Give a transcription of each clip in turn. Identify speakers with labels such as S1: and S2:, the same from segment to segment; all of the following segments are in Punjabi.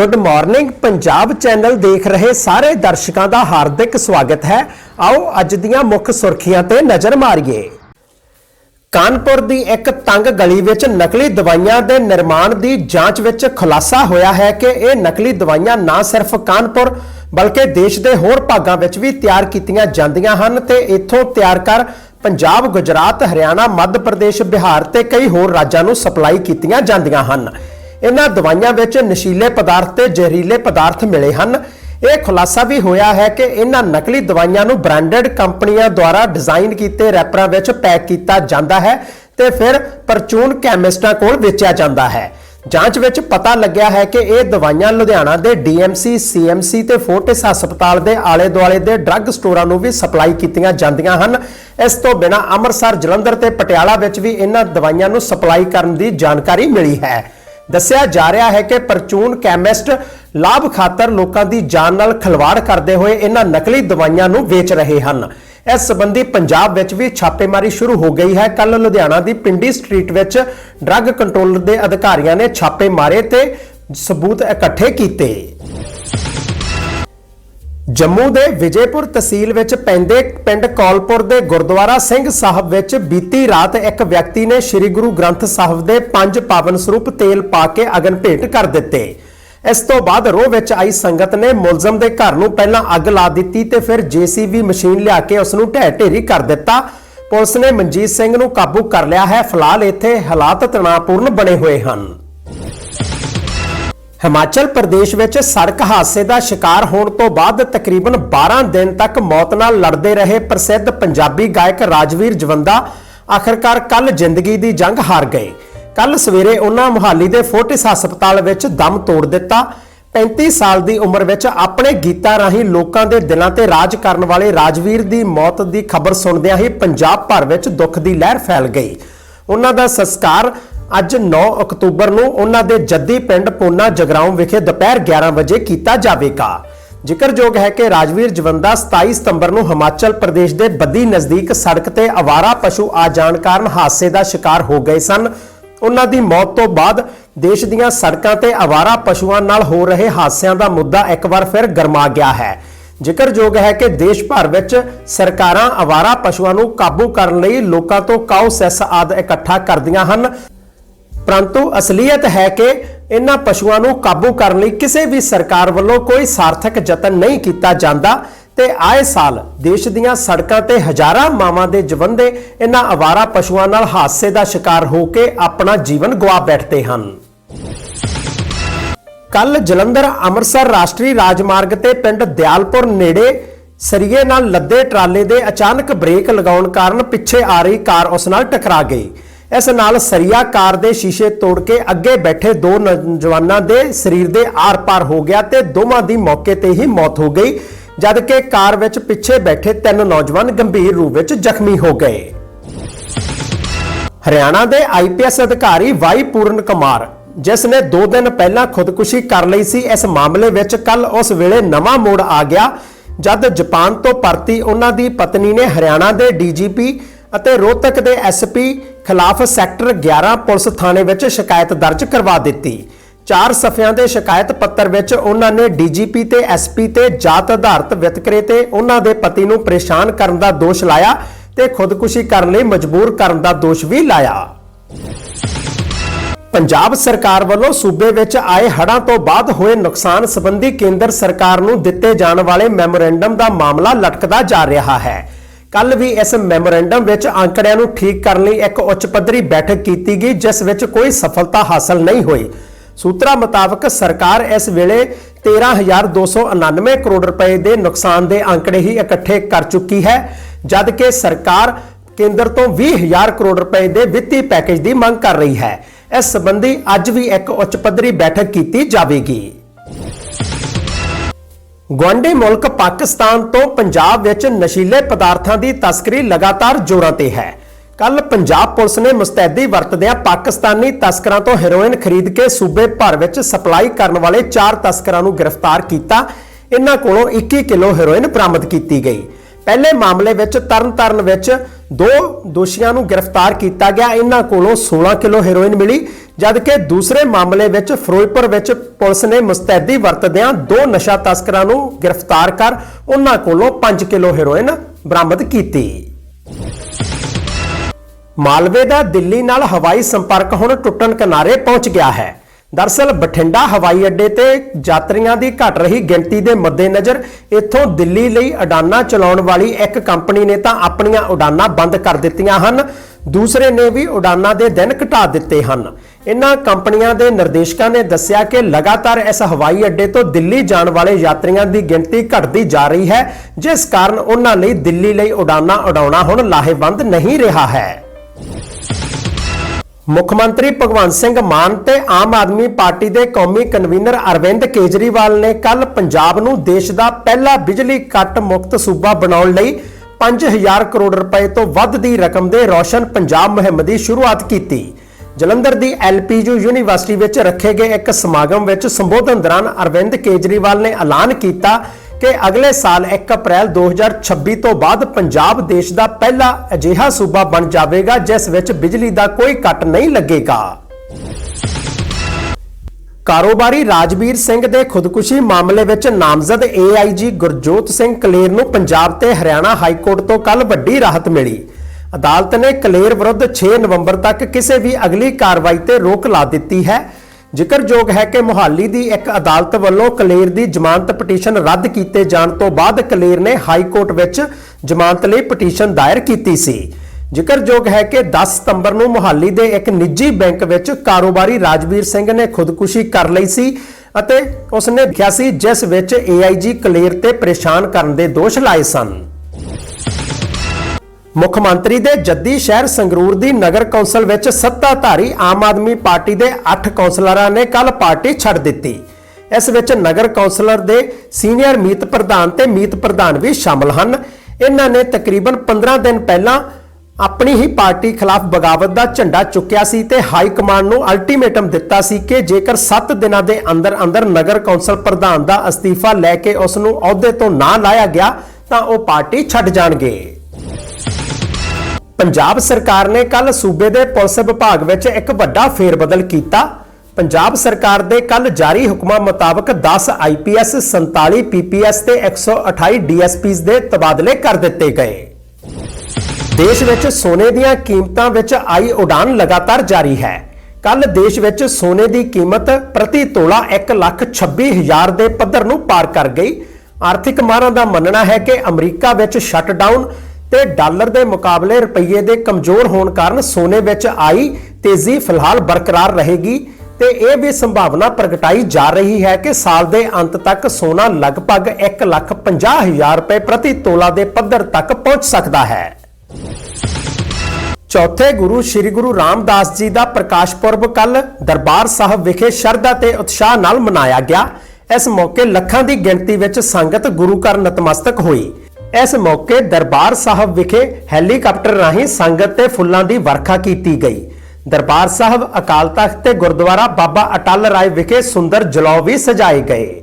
S1: ਗੁੱਡ ਮਾਰਨਿੰਗ ਪੰਜਾਬ ਚੈਨਲ ਦੇਖ ਰਹੇ ਸਾਰੇ ਦਰਸ਼ਕਾਂ ਦਾ ਹਾਰਦਿਕ ਸਵਾਗਤ ਹੈ। ਆਓ ਅੱਜ ਦੀਆਂ ਮੁੱਖ ਸੁਰਖੀਆਂ ਤੇ ਨਜ਼ਰ ਮਾਰੀਏ। ਕਾਨਪੁਰ ਦੀ ਇੱਕ ਤੰਗ ਗਲੀ ਵਿੱਚ ਨਕਲੀ ਦਵਾਈਆਂ ਦੇ ਨਿਰਮਾਣ ਦੀ ਜਾਂਚ ਵਿੱਚ ਖੁਲਾਸਾ ਹੋਇਆ ਹੈ ਕਿ ਇਹ ਨਕਲੀ ਦਵਾਈਆਂ ਨਾ ਸਿਰਫ ਕਾਨਪੁਰ, ਬਲਕਿ ਦੇਸ਼ ਦੇ ਹੋਰ ਭਾਗਾਂ ਵਿੱਚ ਵੀ ਤਿਆਰ ਕੀਤੀਆਂ ਜਾਂਦੀਆਂ ਹਨ ਤੇ ਇੱਥੋਂ ਤਿਆਰ ਕਰ ਪੰਜਾਬ, ਗੁਜਰਾਤ, ਹਰਿਆਣਾ, ਮੱਧ ਪ੍ਰਦੇਸ਼, ਬਿਹਾਰ ਤੇ ਕਈ ਹੋਰ ਰਾਜਾਂ ਨੂੰ ਸਪਲਾਈ ਕੀਤੀਆਂ ਜਾਂਦੀਆਂ ਹਨ। ਇਹਨਾਂ ਦਵਾਈਆਂ ਵਿੱਚ ਨਸ਼ੀਲੇ ਪਦਾਰਥ ਤੇ ਜ਼ਹਿਰੀਲੇ ਪਦਾਰਥ ਮਿਲੇ ਹਨ। ਇਹ ਖੁਲਾਸਾ ਵੀ ਹੋਇਆ ਹੈ ਕਿ ਇਹਨਾਂ ਨਕਲੀ ਦਵਾਈਆਂ ਨੂੰ ਬ੍ਰਾਂਡਡ ਕੰਪਨੀਆਂ ਦੁਆਰਾ ਡਿਜ਼ਾਈਨ ਕੀਤੇ ਰੈਪਰਾਂ ਵਿੱਚ ਪੈਕ ਕੀਤਾ ਜਾਂਦਾ ਹੈ ਤੇ ਫਿਰ ਪਰਚੂਨ ਕੈਮਿਸਟਾਂ ਕੋਲ ਵੇਚਿਆ ਜਾਂਦਾ ਹੈ। ਜਾਂਚ ਵਿੱਚ ਪਤਾ ਲੱਗਿਆ ਹੈ ਕਿ ਇਹ ਦਵਾਈਆਂ ਲੁਧਿਆਣਾ ਦੇ ਡੀਐਮਸੀ ਸੀਐਮਸੀ ਤੇ ਫੋਰਟਿਸ ਹਸਪਤਾਲ ਦੇ ਆਲੇ-ਦੁਆਲੇ ਦੇ ਡਰੱਗ ਸਟੋਰਾਂ ਨੂੰ ਵੀ ਸਪਲਾਈ ਕੀਤੀਆਂ ਜਾਂਦੀਆਂ ਹਨ। ਇਸ ਤੋਂ ਬਿਨਾਂ ਅੰਮ੍ਰਿਤਸਰ, ਜਲੰਧਰ ਤੇ ਪਟਿਆਲਾ ਵਿੱਚ ਵੀ ਇਹਨਾਂ ਦਵਾਈਆਂ ਨੂੰ ਸਪਲਾਈ ਕਰਨ ਦੀ ਜਾਣਕਾਰੀ ਮਿਲੀ ਹੈ। ਦੱਸਿਆ ਜਾ ਰਿਹਾ ਹੈ ਕਿ ਪਰਚੂਨ ਕੈਮਿਸਟ ਲਾਭ ਖਾਤਰ ਲੋਕਾਂ ਦੀ ਜਾਨ ਨਾਲ ਖਿਲਵਾੜ ਕਰਦੇ ਹੋਏ ਇਹਨਾਂ ਨਕਲੀ ਦਵਾਈਆਂ ਨੂੰ ਵੇਚ ਰਹੇ ਹਨ। ਇਸ ਸੰਬੰਧੀ ਪੰਜਾਬ ਵਿੱਚ ਵੀ ਛਾਪੇਮਾਰੀ ਸ਼ੁਰੂ ਹੋ ਗਈ ਹੈ। ਕੱਲ ਲੁਧਿਆਣਾ ਦੀ ਪਿੰਡੀ ਸਟਰੀਟ ਵਿੱਚ ਡਰੱਗ ਕੰਟਰੋਲਰ ਦੇ ਅਧਿਕਾਰੀਆਂ ਨੇ ਛਾਪੇ ਮਾਰੇ ਤੇ ਸਬੂਤ ਇਕੱਠੇ ਕੀਤੇ। ਜੰਮੂ ਦੇ ਵਿਜੇਪੁਰ ਤਹਿਸੀਲ ਵਿੱਚ ਪੈਂਦੇ ਪਿੰਡ ਕੌਲਪੁਰ ਦੇ ਗੁਰਦੁਆਰਾ ਸਿੰਘ ਸਾਹਿਬ ਵਿੱਚ ਬੀਤੀ ਰਾਤ ਇੱਕ ਵਿਅਕਤੀ ਨੇ ਸ੍ਰੀ ਗੁਰੂ ਗ੍ਰੰਥ ਸਾਹਿਬ ਦੇ ਪੰਜ ਪਾਵਨ ਸਰੂਪ ਤੇਲ ਪਾ ਕੇ ਅਗਨ ਭੇਟ ਕਰ ਦਿੱਤੇ। ਇਸ ਤੋਂ ਬਾਅਦ ਰੋਹ ਵਿੱਚ ਆਈ ਸੰਗਤ ਨੇ ਮੁਲਜ਼ਮ ਦੇ ਘਰ ਨੂੰ ਪਹਿਲਾਂ ਅੱਗ ਲਾ ਦਿੱਤੀ ਤੇ ਫਿਰ ਜੀਸੀਬੀ ਮਸ਼ੀਨ ਲਿਆ ਕੇ ਉਸ ਨੂੰ ਢਹਿ ਢੇਰੀ ਕਰ ਦਿੱਤਾ। ਪੁਲਿਸ ਨੇ ਮਨਜੀਤ ਸਿੰਘ ਨੂੰ ਕਾਬੂ ਕਰ ਲਿਆ ਹੈ। ਫਿਲਹਾਲ ਇੱਥੇ ਹਾਲਾਤ ਤਣਾਅਪੂਰਨ ਬਣੇ ਹੋਏ ਹਨ। ਹਿਮਾਚਲ ਪ੍ਰਦੇਸ਼ ਵਿੱਚ ਸੜਕ ਹਾਦਸੇ ਦਾ ਸ਼ਿਕਾਰ ਹੋਣ ਤੋਂ ਬਾਅਦ ਤਕਰੀਬਨ 12 ਦਿਨ ਤੱਕ ਮੌਤ ਨਾਲ ਲੜਦੇ ਰਹੇ ਪ੍ਰਸਿੱਧ ਪੰਜਾਬੀ ਗਾਇਕ ਰਾਜਵੀਰ ਜਵੰਦਾ। ਆਖਰਕਾਰ ਕੱਲ ਜ਼ਿੰਦਗੀ ਦੀ ਜੰਗ ਹਾਰ ਗਏ। ਕੱਲ ਸਵੇਰੇ ਉਹਨਾਂ ਮੁਹਾਲੀ ਦੇ ਫੋਰਟਿਸ ਹਸਪਤਾਲ ਵਿੱਚ ਦਮ ਤੋੜ ਦਿੱਤਾ। 35 ਸਾਲ ਦੀ ਉਮਰ ਵਿੱਚ ਆਪਣੇ ਗੀਤਾਂ ਰਾਹੀਂ ਲੋਕਾਂ ਦੇ ਦਿਲਾਂ ਤੇ ਰਾਜ ਕਰਨ ਵਾਲੇ ਰਾਜਵੀਰ ਦੀ ਮੌਤ ਦੀ ਖਬਰ ਸੁਣਦਿਆਂ ਹੀ ਪੰਜਾਬ ਭਰ ਵਿੱਚ ਦੁੱਖ ਦੀ ਲਹਿਰ ਫੈਲ ਗਈ। ਉਹਨਾਂ ਦਾ ਸੰਸਕਾਰ ਅੱਜ 9 ਅਕਤੂਬਰ ਨੂੰ ਉਹਨਾਂ ਦੇ ਜੱਦੀ ਪਿੰਡ ਪੋਨਾ ਜਗਰਾਉਂ ਵਿਖੇ ਦੁਪਹਿਰ 11 ਵਜੇ ਕੀਤਾ ਜਾਵੇਗਾ। ਜ਼ਿਕਰਯੋਗ ਹੈ ਕਿ ਰਾਜਵੀਰ ਜਵੰਦਾ 27 ਸਤੰਬਰ ਨੂੰ ਹਿਮਾਚਲ ਪ੍ਰਦੇਸ਼ ਦੇ ਬੱਦੀ ਨਜ਼ਦੀਕ ਸੜਕ ਤੇ ਅਵਾਰਾ ਪਸ਼ੂ ਆ ਜਾਣ ਕਾਰਨ ਹਾਦਸੇ ਦਾ ਸ਼ਿਕਾਰ ਹੋ ਗਏ ਸਨ। ਉਹਨਾਂ ਦੀ ਮੌਤ ਤੋਂ ਬਾਅਦ ਦੇਸ਼ ਦੀਆਂ ਸੜਕਾਂ ਤੇ ਅਵਾਰਾ ਪਸ਼ੂਆਂ ਨਾਲ ਹੋ ਰਹੇ ਹਾਦਸਿਆਂ ਦਾ ਮੁੱਦਾ ਇੱਕ ਵਾਰ ਫਿਰ ਗਰਮਾ ਗਿਆ ਹੈ। ਜ਼ਿਕਰਯੋਗ ਹੈ ਕਿ ਦੇਸ਼ ਭਰ ਵਿੱਚ ਸਰਕਾਰਾਂ ਅਵਾਰਾ ਪਸ਼ੂਆਂ ਨੂੰ ਕਾਬੂ ਕਰਨ ਲਈ ਲੋਕਾਂ ਤੋਂ ਕਾਉ ਸੈਸ ਆਦ ਇਕੱਠਾ ਕਰਦੀਆਂ ਹਨ। ਪਰੰਤੂ ਅਸਲੀਅਤ ਹੈ ਕਿ ਇਹਨਾਂ ਪਸ਼ੂਆਂ ਨੂੰ ਕਾਬੂ ਕਰਨ ਲਈ ਕਿਸੇ ਵੀ ਸਰਕਾਰ ਵੱਲੋਂ ਕੋਈ ਸਾਰਥਕ ਯਤਨ ਨਹੀਂ ਕੀਤਾ ਜਾਂਦਾ ਤੇ ਆਏ ਸਾਲ ਦੇਸ਼ ਦੀਆਂ ਸੜਕਾਂ ਤੇ ਹਜ਼ਾਰਾਂ ਮਾਵਾਂ ਦੇ ਜਵੰਦੇ ਇਹਨਾਂ ਅਵਾਰਾ ਪਸ਼ੂਆਂ ਨਾਲ ਹਾਦਸੇ ਦਾ ਸ਼ਿਕਾਰ ਹੋ ਕੇ ਆਪਣਾ ਜੀਵਨ ਗਵਾ ਬੈਠਦੇ ਹਨ। ਕੱਲ ਜਲੰਧਰ ਅੰਮ੍ਰਿਤਸਰ ਰਾਸ਼ਟਰੀ ਰਾਜਮਾਰਗ ਤੇ ਪਿੰਡ ਦਿਆਲਪੁਰ ਨੇੜੇ ਸਰੀਏ ਨਾਲ ਲੱਦੇ ਟਰਾਲੇ ਦੇ ਅਚਾਨਕ ਬ੍ਰੇਕ ਲਗਾਉਣ ਕਾਰਨ ਪਿੱਛੇ ਆ ਰਹੀ ਕਾਰ ਉਸ ਨਾਲ ਟਕਰਾ ਗਈ। ਇਸ ਨਾਲ ਸਰੀਆ ਕਾਰ ਦੇ ਸ਼ੀਸ਼ੇ ਤੋੜ ਕੇ ਅੱਗੇ ਬੈਠੇ ਦੋ ਨੌਜਵਾਨਾਂ ਦੇ ਸਰੀਰ ਦੇ ਆਰ-ਪਾਰ ਹੋ ਗਿਆ ਤੇ ਦੋਵਾਂ ਦੀ ਮੌਕੇ ਤੇ ਹੀ ਮੌਤ ਹੋ ਗਈ, ਜਦਕਿ ਕਾਰ ਵਿੱਚ ਪਿੱਛੇ ਬੈਠੇ ਤਿੰਨ ਨੌਜਵਾਨ ਗੰਭੀਰ ਰੂਪ ਵਿੱਚ ਜ਼ਖਮੀ ਹੋ ਗਏ। ਹਰਿਆਣਾ ਦੇ ਆਈਪੀਐਸ ਅਧਿਕਾਰੀ ਵਾਈ ਪੂਰਨ ਕੁਮਾਰ, ਜਿਸ ਨੇ 2 ਦਿਨ ਪਹਿਲਾਂ ਖੁਦਕੁਸ਼ੀ ਕਰ ਲਈ ਸੀ, ਇਸ ਮਾਮਲੇ ਵਿੱਚ ਕੱਲ ਉਸ ਵੇਲੇ ਨਵਾਂ ਮੋੜ ਆ ਗਿਆ, ਜਦ ਜਾਪਾਨ ਤੋਂ ਪਰਤੀ ਉਹਨਾਂ ਦੀ ਪਤਨੀ ਨੇ ਹਰਿਆਣਾ ਦੇ ਡੀਜੀਪੀ ਅਤੇ ਰੋਹਤਕ ਦੇ ਐਸਪੀ ਖਿਲਾਫ ਸੈਕਟਰ 11 ਪੁਲਿਸ ਥਾਣੇ ਵਿੱਚ ਸ਼ਿਕਾਇਤ ਦਰਜ ਕਰਵਾ ਦਿੱਤੀ। ਚਾਰ ਸਫ਼ਿਆਂ ਦੇ ਸ਼ਿਕਾਇਤ ਪੱਤਰ ਵਿੱਚ ਉਹਨਾਂ ਨੇ ਡੀਜੀਪੀ ਤੇ ਐਸਪੀ ਤੇ ਜਾਤ ਆਧਾਰਿਤ ਵਿਤਕਰੇ ਤੇ ਉਹਨਾਂ ਦੇ ਪਤੀ ਨੂੰ ਪਰੇਸ਼ਾਨ ਕਰਨ ਦਾ ਦੋਸ਼ ਲਾਇਆ ਤੇ ਖੁਦਕੁਸ਼ੀ ਕਰਨ ਲਈ ਮਜਬੂਰ ਕਰਨ ਦਾ ਦੋਸ਼ ਵੀ ਲਾਇਆ। ਪੰਜਾਬ ਸਰਕਾਰ ਵੱਲੋਂ ਸੂਬੇ ਵਿੱਚ ਆਏ ਹੜ੍ਹਾਂ ਤੋਂ ਬਾਅਦ ਹੋਏ ਨੁਕਸਾਨ ਸੰਬੰਧੀ ਕੇਂਦਰ ਸਰਕਾਰ ਨੂੰ ਦਿੱਤੇ ਜਾਣ ਵਾਲੇ ਮੈਮੋਰੈਂਡਮ ਦਾ ਮਾਮਲਾ ਲਟਕਦਾ ਜਾ ਰਿਹਾ ਹੈ। ਕੱਲ ਵੀ ਇਸ ਮੈਮੋਰੈਂਡਮ ਵਿੱਚ ਅੰਕੜਿਆਂ ਨੂੰ ਠੀਕ ਕਰਨ ਲਈ ਇੱਕ ਉੱਚ ਪੱਧਰੀ ਬੈਠਕ ਕੀਤੀ ਗਈ, ਜਿਸ ਵਿੱਚ ਕੋਈ ਸਫਲਤਾ ਹਾਸਲ ਨਹੀਂ ਹੋਈ। ਸੂਤਰਾਂ ਮੁਤਾਬਕ ਸਰਕਾਰ ਇਸ ਵੇਲੇ 13299 ਕਰੋੜ ਰੁਪਏ ਦੇ ਨੁਕਸਾਨ ਦੇ ਅੰਕੜੇ ਹੀ ਇਕੱਠੇ ਕਰ ਚੁੱਕੀ ਹੈ, ਜਦਕਿ ਸਰਕਾਰ ਕੇਂਦਰ ਤੋਂ 20000 ਕਰੋੜ ਰੁਪਏ ਦੇ ਵਿੱਤੀ ਪੈਕੇਜ ਦੀ ਮੰਗ ਕਰ ਰਹੀ ਹੈ। ਇਸ ਸੰਬੰਧੀ ਅੱਜ ਵੀ ਇੱਕ ਉੱਚ ਪੱਧਰੀ ਬੈਠਕ ਕੀਤੀ ਜਾਵੇਗੀ। ਗੁਆਂਢੀ ਮੁਲਕ ਪਾਕਿਸਤਾਨ ਤੋਂ ਪੰਜਾਬ ਵਿੱਚ ਨਸ਼ੀਲੇ ਪਦਾਰਥਾਂ ਦੀ ਤਸਕਰੀ ਲਗਾਤਾਰ ਜ਼ੋਰਾਂ ਤੇ ਹੈ। ਕੱਲ ਪੰਜਾਬ ਪੁਲਿਸ ਨੇ ਮੁਸਤੈਦੀ ਵਰਤਦਿਆਂ ਪਾਕਿਸਤਾਨੀ ਤਸਕਰਾਂ ਤੋਂ ਹੈਰੋਇਨ ਖਰੀਦ ਕੇ ਸੂਬੇ ਭਰ ਵਿੱਚ ਸਪਲਾਈ ਕਰਨ ਵਾਲੇ 4 ਤਸਕਰਾਂ ਨੂੰ ਗ੍ਰਿਫਤਾਰ ਕੀਤਾ। ਇਹਨਾਂ ਕੋਲੋਂ 21 ਕਿਲੋ ਹੈਰੋਇਨ ਬਰਾਮਦ ਕੀਤੀ ਗਈ। ਪਹਿਲੇ ਮਾਮਲੇ ਵਿੱਚ ਤਰਨਤਾਰਨ ਵਿੱਚ ਦੋ ਦੋਸ਼ੀਆਂ ਨੂੰ ਗ੍ਰਿਫਤਾਰ ਕੀਤਾ ਗਿਆ। ਇਹਨਾਂ ਕੋਲੋਂ 16 ਕਿਲੋ ਹੈਰੋਇਨ ਮਿਲੀ, ਜਦਕਿ ਦੂਸਰੇ ਮਾਮਲੇ ਵਿੱਚ ਫਿਰੋਜ਼ਪੁਰ ਵਿੱਚ ਪੁਲਿਸ ਨੇ ਮੁਸਤੈਦੀ ਵਰਤਦਿਆਂ ਦੋ ਨਸ਼ਾ ਤਸਕਰਾਂ ਨੂੰ ਗ੍ਰਿਫਤਾਰ ਕਰ ਉਹਨਾਂ ਕੋਲੋਂ 5 ਕਿਲੋ ਹੈਰੋਇਨ ਬਰਾਮਦ ਕੀਤੀ। ਮਾਲਵੇ ਦਾ ਦਿੱਲੀ ਨਾਲ ਹਵਾਈ ਸੰਪਰਕ ਹੁਣ ਟੁੱਟਣ ਕਿਨਾਰੇ ਪਹੁੰਚ ਗਿਆ ਹੈ। ਦਰਸਲ ਬਠਿੰਡਾ ਹਵਾਈ ਅੱਡੇ ਤੇ ਯਾਤਰੀਆਂ ਦੀ ਘਟ ਰਹੀ ਗਿਣਤੀ ਦੇ ਮੱਦੇਨਜ਼ਰ ਇੱਥੋਂ ਦਿੱਲੀ ਲਈ ਉਡਾਨਾਂ ਚਲਾਉਣ ਵਾਲੀ ਇੱਕ ਕੰਪਨੀ ਨੇ ਤਾਂ ਆਪਣੀਆਂ ਉਡਾਨਾਂ ਬੰਦ ਕਰ ਦਿੱਤੀਆਂ ਹਨ। ਦੂਸਰੇ ਨੇ ਵੀ ਉਡਾਨਾਂ ਦੇ ਦਿਨ ਘਟਾ ਦਿੱਤੇ ਹਨ। ਇਨ੍ਹਾਂ ਕੰਪਨੀਆਂ ਦੇ ਨਿਰਦੇਸ਼ਕਾਂ ਨੇ ਦੱਸਿਆ ਕਿ ਲਗਾਤਾਰ ਇਸ ਹਵਾਈ ਅੱਡੇ ਤੋਂ ਦਿੱਲੀ ਜਾਣ ਵਾਲੇ ਯਾਤਰੀਆਂ ਦੀ ਗਿਣਤੀ ਘਟਦੀ ਜਾ ਰਹੀ ਹੈ, ਜਿਸ ਕਾਰਨ ਉਹਨਾਂ ਲਈ ਦਿੱਲੀ ਲਈ ਉਡਾਨਾਂ ਉਡਾਉਣਾ ਹੁਣ ਲਾਹੇਵੰਦ ਨਹੀਂ ਰਿਹਾ ਹੈ। ਮੁੱਖ ਮੰਤਰੀ ਭਗਵੰਤ ਸਿੰਘ ਮਾਨ ਤੇ ਆਮ ਆਦਮੀ ਪਾਰਟੀ ਦੇ ਕੌਮੀ ਕਨਵੀਨਰ ਅਰਵਿੰਦ ਕੇਜਰੀਵਾਲ ਨੇ ਕੱਲ ਪੰਜਾਬ ਨੂੰ ਦੇਸ਼ ਦਾ ਪਹਿਲਾ ਬਿਜਲੀ ਕੱਟ ਮੁਕਤ ਸੂਬਾ ਬਣਾਉਣ ਲਈ 5000 ਕਰੋੜ ਰੁਪਏ ਤੋਂ ਵੱਧ ਦੀ ਰਕਮ ਦੇ ਰੋਸ਼ਨ ਪੰਜਾਬ ਮੁਹਿੰਮ ਦੀ ਸ਼ੁਰੂਆਤ ਕੀਤੀ। ਜਲੰਧਰ ਦੀ ਐਲਪੀਯੂ ਯੂਨੀਵਰਸਿਟੀ ਵਿੱਚ ਰੱਖੇ ਗਏ ਇੱਕ ਸਮਾਗਮ ਵਿੱਚ ਸੰਬੋਧਨ ਦੌਰਾਨ ਅਰਵਿੰਦ ਕੇਜਰੀਵਾਲ ਨੇ ਐਲਾਨ ਕੀਤਾ ਕਿ ਅਗਲੇ ਸਾਲ 1 ਅਪ੍ਰੈਲ 2026 ਤੋਂ ਬਾਅਦ ਪੰਜਾਬ ਦੇਸ਼ ਦਾ ਪਹਿਲਾ ਅਜਿਹਾ ਸੂਬਾ ਬਣ ਜਾਵੇਗਾ, ਜਿਸ ਵਿੱਚ ਬਿਜਲੀ ਦਾ ਕੋਈ ਕੱਟ ਨਹੀਂ ਲੱਗੇਗਾ। ਕਾਰੋਬਾਰੀ ਰਾਜਵੀਰ ਸਿੰਘ ਦੇ ਖੁਦਕੁਸ਼ੀ ਮਾਮਲੇ ਵਿੱਚ ਨਾਮਜ਼ਦ ਏਆਈਜੀ ਗੁਰਜੋਤ ਸਿੰਘ ਕਲੇਰ ਨੂੰ ਪੰਜਾਬ ਤੇ ਹਰਿਆਣਾ ਹਾਈ ਕੋਰਟ ਤੋਂ ਕੱਲ ਵੱਡੀ ਰਾਹਤ ਮਿਲੀ। ਅਦਾਲਤ ਨੇ ਕਲੇਰ ਵਿਰੁੱਧ 6 ਨਵੰਬਰ ਤੱਕ ਕਿਸੇ ਵੀ ਅਗਲੀ ਕਾਰਵਾਈ ਤੇ ਰੋਕ ਲਾ ਦਿੱਤੀ ਹੈ। ਜ਼ਿਕਰਯੋਗ ਹੈ ਕਿ ਮੁਹਾਲੀ ਦੀ ਇੱਕ ਅਦਾਲਤ ਵੱਲੋਂ ਕਲੇਰ ਦੀ ਜ਼ਮਾਨਤ ਪਟੀਸ਼ਨ ਰੱਦ ਕੀਤੇ ਜਾਣ ਤੋਂ ਬਾਅਦ ਕਲੇਰ ਨੇ ਹਾਈ ਕੋਰਟ ਵਿੱਚ ਜ਼ਮਾਨਤ ਲਈ ਪਟੀਸ਼ਨ ਦਾਇਰ ਕੀਤੀ ਸੀ। ਜ਼ਿਕਰਯੋਗ ਹੈ ਕਿ 10 ਸਤੰਬਰ ਨੂੰ ਮੁਹਾਲੀ ਦੇ ਇੱਕ ਨਿੱਜੀ ਬੈਂਕ ਵਿੱਚ ਕਾਰੋਬਾਰੀ ਰਾਜਵੀਰ ਸਿੰਘ ਨੇ ਖੁਦਕੁਸ਼ੀ ਕਰ ਲਈ ਸੀ ਅਤੇ ਉਸਨੇ ਲਿਖਿਆ ਸੀ ਜਿਸ ਵਿੱਚ ਏਆਈਜੀ ਕਲੇਰ ਤੇ ਪਰੇਸ਼ਾਨ ਕਰਨ ਦੇ ਦੋਸ਼ ਲਾਏ ਸਨ। ਮੁੱਖ ਮੰਤਰੀ ਦੇ ਜੱਦੀ ਸ਼ਹਿਰ ਸੰਗਰੂਰ ਦੀ ਨਗਰ ਕੌਂਸਲ ਵਿੱਚ ਸੱਤਾਧਾਰੀ ਆਮ ਆਦਮੀ ਪਾਰਟੀ ਦੇ 8 ਕੌਂਸਲਰਾਂ ਨੇ ਕੱਲ ਪਾਰਟੀ ਛੱਡ ਦਿੱਤੀ। ਇਸ ਵਿੱਚ ਨਗਰ ਕੌਂਸਲਰ ਦੇ ਸੀਨੀਅਰ ਮੀਤ ਪ੍ਰਧਾਨ ਤੇ ਮੀਤ ਪ੍ਰਧਾਨ ਵੀ ਸ਼ਾਮਲ ਹਨ। ਇਹਨਾਂ ਨੇ ਤਕਰੀਬਨ 15 ਦਿਨ ਪਹਿਲਾਂ ਆਪਣੀ ਹੀ ਪਾਰਟੀ ਖਿਲਾਫ ਬਗਾਵਤ ਦਾ ਝੰਡਾ ਚੁੱਕਿਆ ਸੀ ਤੇ ਹਾਈ ਕਮਾਂਡ ਨੂੰ ਅਲਟੀਮੇਟਮ ਦਿੱਤਾ ਸੀ ਕਿ ਜੇਕਰ 7 ਦਿਨਾਂ ਦੇ ਅੰਦਰ ਅੰਦਰ ਨਗਰ ਕੌਂਸਲ ਪ੍ਰਧਾਨ ਦਾ ਅਸਤੀਫਾ ਲੈ ਕੇ ਉਸ ਨੂੰ ਅਹੁਦੇ ਤੋਂ ਨਾ ਲਾਇਆ ਗਿਆ ਤਾਂ ਉਹ ਪਾਰਟੀ ਛੱਡ ਜਾਣਗੇ। ਪੰਜਾਬ ਸਰਕਾਰ ਨੇ ਕੱਲ ਸੂਬੇ ਦੇ ਪੁਲਿਸ ਵਿਭਾਗ ਵਿੱਚ ਇੱਕ ਵੱਡਾ ਫੇਰਬਦਲ ਕੀਤਾ। ਪੰਜਾਬ ਸਰਕਾਰ ਦੇ ਕੱਲ ਜਾਰੀ ਹੁਕਮਾਂ ਮੁਤਾਬਕ 10 ਆਈਪੀਐਸ 47 ਪੀਪੀਐਸ ਤੇ 128 ਡੀਐਸਪੀਸ ਦੇ ਤਬਾਦਲੇ ਕਰ ਦਿੱਤੇ ਗਏ। ਦੇਸ਼ ਵਿੱਚ ਸੋਨੇ ਦੀਆਂ ਕੀਮਤਾਂ ਵਿੱਚ ਆਈ ਉਡਾਨ ਲਗਾਤਾਰ ਜਾਰੀ ਹੈ। ਕੱਲ ਦੇਸ਼ ਵਿੱਚ ਸੋਨੇ ਦੀ ਕੀਮਤ ਪ੍ਰਤੀ ਤੋਲਾ 1,26,000 ਦੇ ਪੱਧਰ ਨੂੰ ਪਾਰ ਕਰ ਗਈ। ਆਰਥਿਕ ਮਾਹਰਾਂ ਦਾ ਮੰਨਣਾ ਹੈ ਕਿ ਅਮਰੀਕਾ ਵਿੱਚ ਸ਼ਟਡਾਊਨ ਤੇ ਡਾਲਰ ਦੇ ਮੁਕਾਬਲੇ ਰੁਪਈਏ ਦੇ ਕਮਜ਼ੋਰ ਹੋਣ ਕਾਰਨ ਸੋਨੇ ਵਿੱਚ ਆਈ ਤੇਜ਼ੀ ਫਿਲਹਾਲ ਬਰਕਰਾਰ ਰਹੇਗੀ ਤੇ ਇਹ ਵੀ ਸੰਭਾਵਨਾ ਪ੍ਰਗਟਾਈ ਜਾ ਰਹੀ ਹੈ ਕਿ ਸਾਲ ਦੇ ਅੰਤ ਤੱਕ ਸੋਨਾ ਲਗਭਗ 1,50,000 ਰੁਪਏ ਪ੍ਰਤੀ ਤੋਲਾ ਦੇ ਪੱਧਰ ਤੱਕ ਪਹੁੰਚ ਸਕਦਾ ਹੈ। ਚੌਥੇ ਗੁਰੂ ਸ੍ਰੀ ਗੁਰੂ ਰਾਮਦਾਸ ਜੀ ਦਾ ਪ੍ਰਕਾਸ਼ ਪੁਰਬ ਕੱਲ ਦਰਬਾਰ ਸਾਹਿਬ ਵਿਖੇ ਸ਼ਰਧਾ ਤੇ ਉਤਸ਼ਾਹ ਨਾਲ ਮਨਾਇਆ ਗਿਆ। ਇਸ ਮੌਕੇ ਲੱਖਾਂ ਦੀ ਗਿਣਤੀ ਵਿੱਚ ਸੰਗਤ ਗੁਰੂ ਘਰ ਨਤਮਸਤਕ ਹੋਈ। ਇਸ ਮੌਕੇ ਦਰਬਾਰ ਸਾਹਿਬ ਵਿਖੇ ਹੈਲੀਕਾਪਟਰ ਰਾਹੀਂ ਸੰਗਤ ਤੇ ਫੁੱਲਾਂ ਦੀ ਵਰਖਾ ਕੀਤੀ ਗਈ। ਦਰਬਾਰ ਸਾਹਿਬ ਅਕਾਲ ਤਖਤ ਤੇ ਗੁਰਦੁਆਰਾ ਬਾਬਾ ਅਟਲ ਰਾਏ ਵਿਖੇ ਸੁੰਦਰ ਜਲੌ ਵੀ ਸਜਾਏ ਗਏ।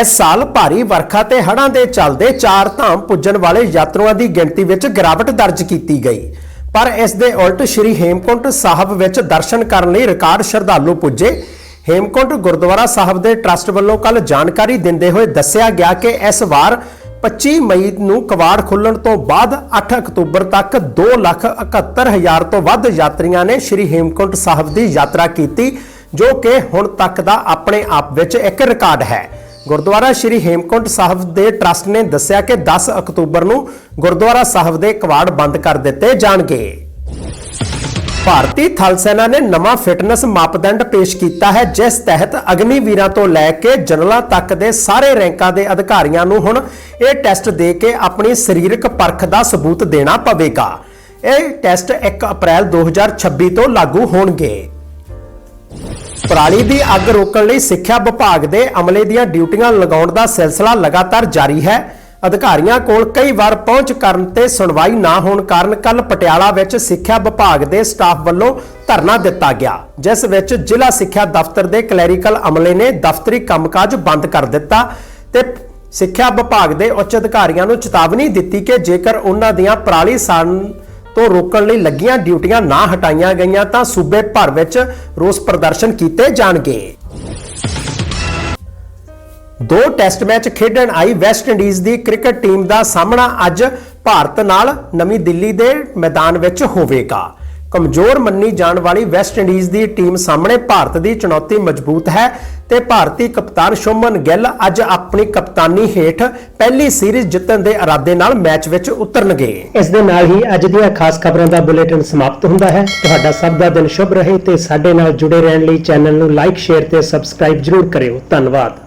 S1: ਇਸ ਸਾਲ ਭਾਰੀ ਵਰਖਾ ਤੇ ਹੜ੍ਹਾਂ ਦੇ ਚੱਲਦੇ ਚਾਰ ਧਾਮ ਪੁੱਜਣ ਵਾਲੇ ਯਾਤਰੂਆਂ ਦੀ ਗਿਣਤੀ ਵਿੱਚ ਗਿਰਾਵਟ ਦਰਜ ਕੀਤੀ ਗਈ। ਪਰ ਇਸ ਦੇ ਉਲਟ ਸ੍ਰੀ ਹੇਮਕੁੰਟ ਸਾਹਿਬ ਵਿੱਚ ਦਰਸ਼ਨ ਕਰਨ ਲਈ ਰਿਕਾਰਡ ਸ਼ਰਧਾਲੂ ਪੁੱਜੇ। ਹੇਮਕੁੰਟ ਗੁਰਦੁਆਰਾ ਸਾਹਿਬ ਦੇ ਟਰੱਸਟ ਵੱਲੋਂ ਕੱਲ ਜਾਣਕਾਰੀ ਦਿੰਦੇ ਹੋਏ ਦੱਸਿਆ ਗਿਆ ਕਿ ਇਸ ਵਾਰ 25 ਮਈ ਨੂੰ ਕਵਾੜ ਖੁੱਲਣ ਤੋਂ ਬਾਅਦ 8 ਅਕਤੂਬਰ ਤੱਕ 271000 ਤੋਂ ਵੱਧ ਯਾਤਰੀਆਂ ਨੇ ਸ੍ਰੀ ਹੇਮਕੁੰਟ ਸਾਹਿਬ ਦੀ ਯਾਤਰਾ ਕੀਤੀ, ਜੋ ਕਿ ਹੁਣ ਤੱਕ ਦਾ ਆਪਣੇ ਆਪ ਵਿੱਚ ਇੱਕ ਰਿਕਾਰਡ ਹੈ। ਗੁਰਦੁਆਰਾ ਸ੍ਰੀ ਹੇਮਕੁੰਟ ਸਾਹਿਬ ਦੇ ਟਰੱਸਟ ਨੇ ਦੱਸਿਆ ਕਿ 10 ਅਕਤੂਬਰ ਨੂੰ ਗੁਰਦੁਆਰਾ ਸਾਹਿਬ ਦੇ ਕਵਾੜ ਬੰਦ ਕਰ ਦਿੱਤੇ ਜਾਣਗੇ। ਭਾਰਤੀ ਥਲ ਸੈਨਾ ਨੇ ਨਵਾਂ ਫਿਟਨੈਸ ਮਾਪਦੰਡ ਪੇਸ਼ ਕੀਤਾ ਹੈ, ਜਿਸ ਤਹਿਤ ਅਗਨੀਵੀਰਾਂ ਤੋਂ ਲੈ ਕੇ ਜਨਰਲਾਂ ਤੱਕ ਦੇ ਸਾਰੇ ਰੈਂਕਾਂ ਦੇ ਅਧਿਕਾਰੀਆਂ ਨੂੰ ਹੁਣ ਇਹ ਟੈਸਟ ਦੇ ਕੇ ਆਪਣੀ ਸਰੀਰਕ ਪਰਖ ਦਾ ਸਬੂਤ ਦੇਣਾ ਪਵੇਗਾ। ਇਹ ਟੈਸਟ 1 ਅਪ੍ਰੈਲ 2026 ਤੋਂ ਲਾਗੂ ਹੋਣਗੇ। ਪਰਾਲੀ ਦੀ ਅੱਗ ਰੋਕਣ ਲਈ ਸਿੱਖਿਆ ਵਿਭਾਗ ਦੇ ਅਮਲੇ ਦੀਆਂ ਡਿਊਟੀਆਂ ਲਗਾਉਣ ਦਾ ਸਿਲਸਿਲਾ ਲਗਾਤਾਰ ਜਾਰੀ ਹੈ। ਅਧਿਕਾਰੀਆਂ ਕੋਲ ਕਈ ਵਾਰ ਪਹੁੰਚ ਕਰਨ ਤੇ ਸੁਣਵਾਈ ਨਾ ਹੋਣ ਕਾਰਨ ਕੱਲ ਪਟਿਆਲਾ ਵਿੱਚ ਸਿੱਖਿਆ ਵਿਭਾਗ ਦੇ ਸਟਾਫ ਵੱਲੋਂ ਧਰਨਾ ਦਿੱਤਾ ਗਿਆ, ਜਿਸ ਵਿੱਚ ਜ਼ਿਲ੍ਹਾ ਸਿੱਖਿਆ ਦਫ਼ਤਰ ਦੇ ਕਲੈਰੀਕਲ ਅਮਲੇ ਨੇ ਦਫ਼ਤਰੀ ਕੰਮਕਾਜ ਬੰਦ ਕਰ ਦਿੱਤਾ ਤੇ ਸਿੱਖਿਆ ਵਿਭਾਗ ਦੇ ਉੱਚ ਅਧਿਕਾਰੀਆਂ ਨੂੰ ਚੇਤਾਵਨੀ ਦਿੱਤੀ ਕਿ ਜੇਕਰ ਉਹਨਾਂ ਦੀਆਂ ਪਰਾਲੀ ਸਾੜਨ ਤੋਂ ਰੋਕਣ ਲਈ ਲੱਗੀਆਂ ਡਿਊਟੀਆਂ ਨਾ ਹਟਾਈਆਂ ਗਈਆਂ ਤਾਂ ਸੂਬੇ ਭਰ ਵਿੱਚ ਰੋਸ ਪ੍ਰਦਰਸ਼ਨ ਕੀਤੇ ਜਾਣਗੇ। ਦੋ ਟੈਸਟ ਮੈਚ ਖੇਡਣ ਆਈ ਵੈਸਟ ਇੰਡੀਜ਼ ਦੀ ਕ੍ਰਿਕਟ ਟੀਮ ਦਾ ਸਾਹਮਣਾ ਅੱਜ ਭਾਰਤ ਨਾਲ ਨਵੀਂ ਦਿੱਲੀ ਦੇ ਮੈਦਾਨ ਵਿੱਚ ਹੋਵੇਗਾ। ਕਮਜ਼ੋਰ ਮੰਨੀ ਜਾਣ ਵਾਲੀ ਵੈਸਟ ਇੰਡੀਜ਼ ਦੀ ਟੀਮ ਸਾਹਮਣੇ ਭਾਰਤ ਦੀ ਚੁਣੌਤੀ ਮਜ਼ਬੂਤ ਹੈ ਤੇ ਭਾਰਤੀ ਕਪਤਾਨ ਸ਼ੁਭਮਨ ਗਿੱਲ ਅੱਜ ਆਪਣੀ ਕਪਤਾਨੀ ਹੇਠ ਪਹਿਲੀ ਸੀਰੀਜ਼ ਜਿੱਤਣ ਦੇ ਇਰਾਦੇ ਨਾਲ ਮੈਚ ਵਿੱਚ ਉਤਰਨਗੇ। ਇਸ ਦੇ ਨਾਲ ਹੀ ਅੱਜ ਦੀਆਂ ਖਾਸ ਖਬਰਾਂ ਦਾ ਬੁਲੇਟਿਨ ਸਮਾਪਤ ਹੁੰਦਾ ਹੈ। ਤੁਹਾਡਾ ਸਭ ਦਾ ਦਿਨ ਸ਼ੁਭ ਰਹੇ ਤੇ ਸਾਡੇ ਨਾਲ ਜੁੜੇ ਰਹਿਣ ਲਈ ਚੈਨਲ ਨੂੰ ਲਾਈਕ, ਸ਼ੇਅਰ ਤੇ ਸਬਸਕ੍ਰਾਈਬ ਜਰੂਰ ਕਰਿਓ। ਧੰਨਵਾਦ।